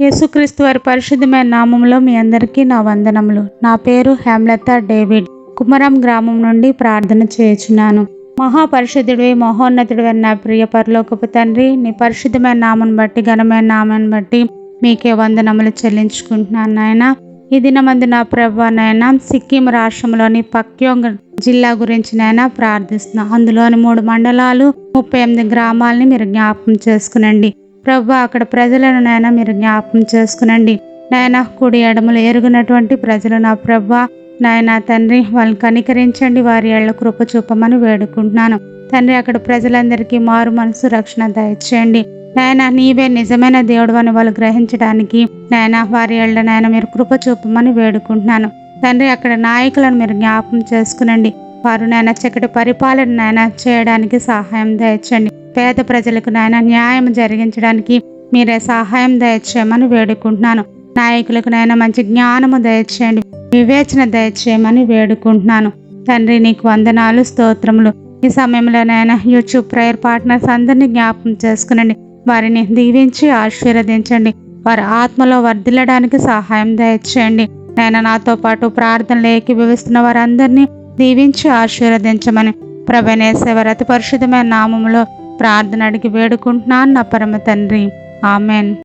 యేసుక్రీస్తు వారి పరిశుద్ధమైన నామంలో మీ అందరికీ నా వందనములు. నా పేరు హేమలత డేవిడ్. కుమరం గ్రామం నుండి ప్రార్థన చేయుచున్నాను. మహాపరిశుద్ధుడివి మహోన్నతుడివి నా ప్రియ పరలోకపు తండ్రి నీ పరిశుద్ధమైన నామం బట్టి ఘనమైన నామాన్ని బట్టి మీకే వందనములు చెల్లించుకుంటున్నాను నాయన. ఈ దినమందు నా ప్రభు నాయన సిక్కిం రాష్ట్రంలోని పక్యోంగ్ జిల్లా గురించి నాయన ప్రార్థిస్తున్నాను అందులోని మూడు మండలాలు ముప్పై ఎనిమిది గ్రామాలని మీరు జ్ఞాపకం చేసుకునండి. ప్రభు అక్కడ ప్రజలను నాయన మీరు జ్ఞాపకం చేసుకునండి. నాయన కుడి ఎడమలు ఎరుగునటువంటి ప్రజలు నా ప్రభా. నాయన తండ్రి వాళ్ళని కనికరించండి. వారి ఏళ్ళ కృప చూపమని వేడుకుంటున్నాను. తండ్రి అక్కడ ప్రజలందరికీ మారు మనసు రక్షణ దయచేయండి. నాయన నీవే నిజమైన దేవుడు అని వాళ్ళు గ్రహించడానికి నాయన వారి ఏళ్ళ నాయన మీరు కృప చూపమని వేడుకుంటున్నాను. తండ్రి అక్కడ నాయకులను మీరు జ్ఞాపకం చేసుకునండి. వారు నాయన చక్కటి పరిపాలన నాయన చేయడానికి సహాయం దయచండి పేద ప్రజలకు నాయన న్యాయం జరిగించడానికి మీరే సహాయం దయచేయమని వేడుకుంటున్నాను. నాయకులకు నాయన మంచి జ్ఞానము దయచేయండి. వివేచన దయచేయమని వేడుకుంటున్నాను. తండ్రి నీకు వందనాలు స్తోత్రములు. ఈ సమయంలో నాయన యూట్యూబ్ ప్రేయర్ పార్ట్నర్స్ అందరినీ జ్ఞాపకం చేసుకునండి. వారిని దీవించి ఆశీర్వదించండి. వారి ఆత్మలో వర్ధిల్లడానికి సహాయం దయచేయండి. నేను నాతో పాటు ప్రార్థనలు ఏకీభవిస్తున్న వారందరినీ దీవించి ఆశీర్వదించమని ప్రభనేశ్వర అతి పరిశుద్ధమైన నామములో ప్రార్థన అడిగి వేడుకుంటున్నాను నా పరమ తండ్రి. ఆమెన్.